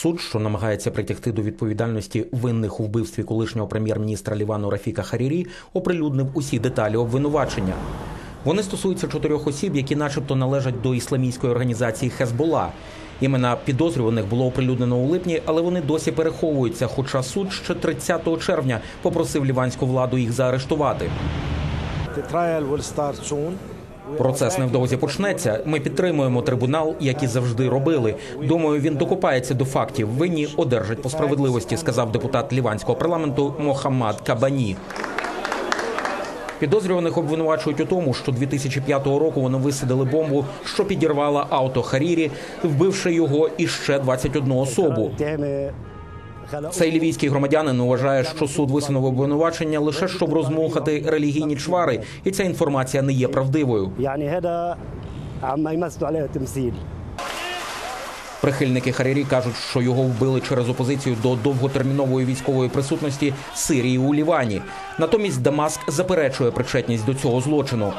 Суд, що намагається притягти до відповідальності винних у вбивстві колишнього прем'єр-міністра Лівану Рафіка Харірі, оприлюднив усі деталі обвинувачення. Вони стосуються чотирьох осіб, які, начебто, належать до ісламістської організації Хезбола. Імена підозрюваних було оприлюднено у липні, але вони досі переховуються. Хоча суд ще 30 червня попросив ліванську владу їх заарештувати. Процес невдовзі почнеться. Ми підтримуємо трибунал, як і завжди робили. Думаю, він докопається до фактів. Винні одержать по справедливості, сказав депутат ліванського парламенту Мохаммад Кабані. Підозрюваних обвинувачують у тому, що 2005 року вони висадили бомбу, що підірвала авто Харірі, вбивши його і ще 21 особу. Цей лівійський громадянин вважає, що суд висунув обвинувачення лише щоб розмовхати релігійні чвари, і ця інформація не є правдивою. Прихильники Харірі кажуть, що його вбили через опозицію до довготермінової військової присутності Сирії у Лівані. Натомість Дамаск заперечує причетність до цього злочину.